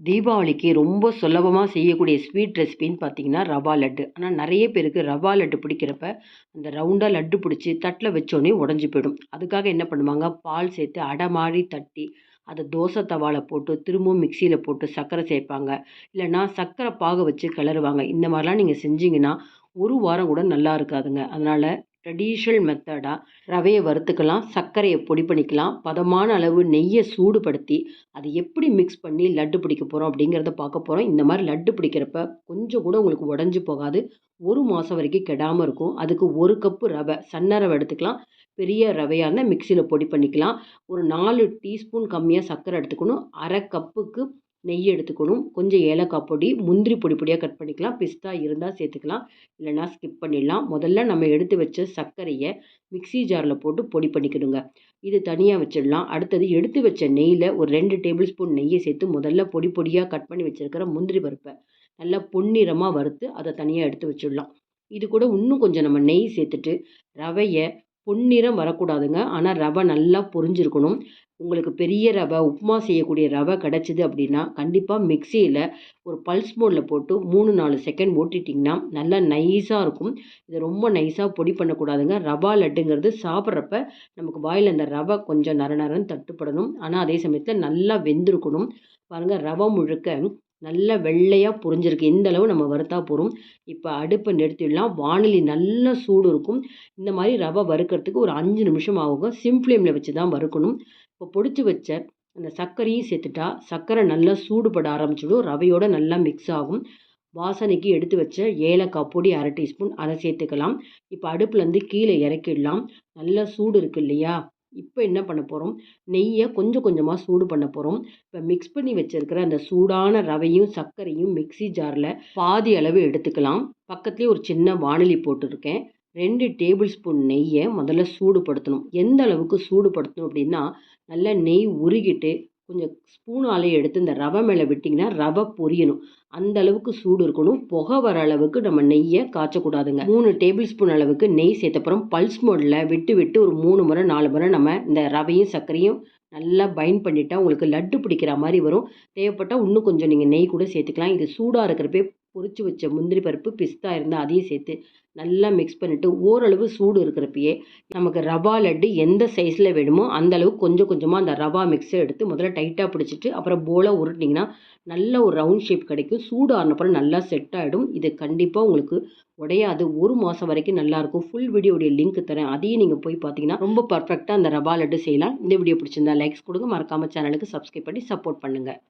தீபாவளிக்கு ரொம்ப சுலபமாக செய்யக்கூடிய ஸ்வீட் ரெசிபின்னு பார்த்தீங்கன்னா ரவா லட்டு. ஆனால் நிறைய பேருக்கு ரவா லட்டு பிடிக்கிறப்ப அந்த ரவுண்டாக லட்டு பிடிச்சி தட்டில் வச்சோடனே உடஞ்சி போயிடும். அதுக்காக என்ன பண்ணுவாங்க? பால் சேர்த்து அடை மாதிரி தட்டி அதை தோசை தவாவில் போட்டு திரும்பவும் மிக்சியில் போட்டு சர்க்கரை சேர்ப்பாங்க. இல்லைன்னா சர்க்கரை பாக வச்சு கிளறுவாங்க. இந்த மாதிரிலாம் நீங்கள் செஞ்சீங்கன்னா ஒரு வாரம் கூட நல்லா இருக்காதுங்க. அதனால் ட்ரெடிஷ்னல் மெத்தடாக ரவையை வறுத்துக்கலாம் சர்க்கரையை பொடி பண்ணிக்கலாம் பதமான அளவு நெய்யை சூடுபடுத்தி அதை எப்படி மிக்ஸ் பண்ணி லட்டு பிடிக்க போகிறோம் அப்படிங்கிறத பார்க்க போகிறோம் இந்த மாதிரி லட்டு பிடிக்கிறப்ப கொஞ்சம் கூட உங்களுக்கு உடஞ்சி போகாது. ஒரு மாதம் வரைக்கும் கெடாமல் இருக்கும். அதுக்கு ஒரு கப்பு ரவை சன்ன ரவை எடுத்துக்கலாம். பெரிய ரவையாக இருந்தால் மிக்சியில் பொடி பண்ணிக்கலாம். ஒரு நாலு டீஸ்பூன் கம்மியாக சர்க்கரை எடுத்துக்கணும். அரை கப்புக்கு நெய் எடுத்துக்கணும். கொஞ்சம் ஏலக்காய் பொடி முந்திரி பொடி பொடியாக கட் பண்ணிக்கலாம். பிஸ்தா இருந்தால் சேர்த்துக்கலாம். இல்லைனா ஸ்கிப் பண்ணிடலாம். முதல்ல நம்ம எடுத்து வச்ச சர்க்கரையை மிக்சி ஜாரில் போட்டு பொடி பண்ணிக்கணுங்க. இது தனியாக வச்சிடலாம். அடுத்தது எடுத்து வச்ச நெய்யில் ஒரு ரெண்டு டேபிள் ஸ்பூன் நெய்யை சேர்த்து முதல்ல பொடி பொடியாக கட் பண்ணி வச்சுருக்கிற முந்திரி பருப்பை நல்லா பொன்னிறமாக வறுத்து அதை தனியாக எடுத்து வச்சிடலாம். இது கூட இன்னும் கொஞ்சம் நம்ம நெய் சேர்த்துட்டு ரவையை பொன்னிறம் வரக்கூடாதுங்க. ஆனால் ரவை நல்லா பொரிஞ்சிருக்கணும். உங்களுக்கு பெரிய ரவை உப்புமா செய்யக்கூடிய ரவை கிடச்சிது அப்படின்னா கண்டிப்பாக மிக்சியில் ஒரு பல்ஸ் மோடில் போட்டு மூணு நாலு செகண்ட் ஓட்டிட்டிங்கன்னா நல்லா நைஸாக இருக்கும். இதை ரொம்ப நைஸாக பொடி பண்ணக்கூடாதுங்க. ரவா லட்டுங்கிறது சாப்பிட்றப்ப நமக்கு வாயில் அந்த ரவை கொஞ்சம் நர நரன்னு தட்டுப்படணும். ஆனால் அதே சமயத்தில் நல்லா வெந்திருக்கணும். பாருங்கள் ரவை முழுக்க நல்ல வெள்ளையாக புரிஞ்சிருக்கு. இந்த அளவு நம்ம வறுத்தா போகிறோம் இப்போ அடுப்பை நிறுத்திடலாம். வானிலை நல்ல சூடு இருக்கும். இந்த மாதிரி ரவை வறுக்கிறதுக்கு ஒரு அஞ்சு நிமிஷம் ஆகும் சிம் ஃப்ளேமில் வச்சு தான் வறுக்கணும். இப்போ பொடிச்சு வச்ச அந்த சர்க்கரையும் சேர்த்துட்டா சர்க்கரை நல்லா சூடுபட ஆரம்பிச்சிடும். ரவையோடு நல்லா மிக்ஸ் ஆகும். வாசனைக்கு எடுத்து வச்ச ஏலக்காய் பொடி அரை டீஸ்பூன் அதை சேர்த்துக்கலாம். இப்போ அடுப்புலேருந்து கீழே இறக்கிடலாம். நல்லா சூடு இருக்குது இல்லையா? இப்போ என்ன பண்ண போகிறோம் நெய்யை கொஞ்சம் கொஞ்சமாக சூடு பண்ண போகிறோம் இப்போ மிக்ஸ் பண்ணி வச்சுருக்கிற அந்த சூடான ரவையும் சர்க்கரையும் மிக்சி ஜாரில் பாதி அளவு எடுத்துக்கலாம். பக்கத்துலேயே ஒரு சின்ன வானொலி போட்டிருக்கேன். ரெண்டு டேபிள் ஸ்பூன் நெய்யை முதல்ல சூடுபடுத்தணும். எந்த அளவுக்கு சூடுபடுத்தணும் அப்படின்னா நல்லா நெய் உருகிட்டு கொஞ்சம் ஸ்பூனாலே எடுத்து இந்த ரவை மேலே விட்டிங்கன்னா ரவை பொரியணும். அந்த அளவுக்கு சூடு இருக்கணும். புகை வர அளவுக்கு நம்ம நெய்யை காய்ச்சக்கூடாதுங்க. மூணு டேபிள் ஸ்பூன் அளவுக்கு நெய் சேர்த்தப்புறம் பல்ஸ் மோடில் விட்டு விட்டு ஒரு மூணு முறை நாலு முறை நம்ம இந்த ரவையும் சர்க்கரையும் நல்லா பைண்ட் பண்ணிட்டா உங்களுக்கு லட்டு பிடிக்கிற மாதிரி வரும். தேவைப்பட்டால் இன்னும் கொஞ்சம் நீங்கள் நெய் கூட சேர்த்துக்கலாம். இது சூடாக இருக்கிறப்பே பொரிச்சு வச்ச முந்திரி பருப்பு பிஸ்தா இருந்தால் அதையும் சேர்த்து நல்லா மிக்ஸ் பண்ணிவிட்டு ஓரளவு சூடு இருக்கிறப்பயே நமக்கு ரவா லட்டு எந்த சைஸில் வேணுமோ அந்தளவு கொஞ்சம் கொஞ்சமாக அந்த ரவா மிக்ஸை எடுத்து முதல்ல டைட்டாக பிடிச்சிட்டு அப்புறம் போலாக உருட்டினீங்கன்னா நல்ல ஒரு ரவுண்ட் ஷேப் கிடைக்கும். சூடு ஆனப்பறம் நல்லா செட் ஆகிடும் இது கண்டிப்பாக உங்களுக்கு உடையாது. ஒரு மாதம் வரைக்கும் நல்லாயிருக்கும் ஃபுல் வீடியோடைய லிங்க் தரேன். அதையும் நீங்கள் போய் பார்த்தீங்கன்னா ரொம்ப பர்ஃபெக்டாக அந்த ரவா லட்டு செய்யலாம். இந்த வீடியோ பிடிச்சிருந்தா லைக்ஸ் கொடுங்க. மறக்காமல் சேனலுக்கு சப்ஸ்கிரைப் பண்ணி சப்போர்ட் பண்ணுங்கள்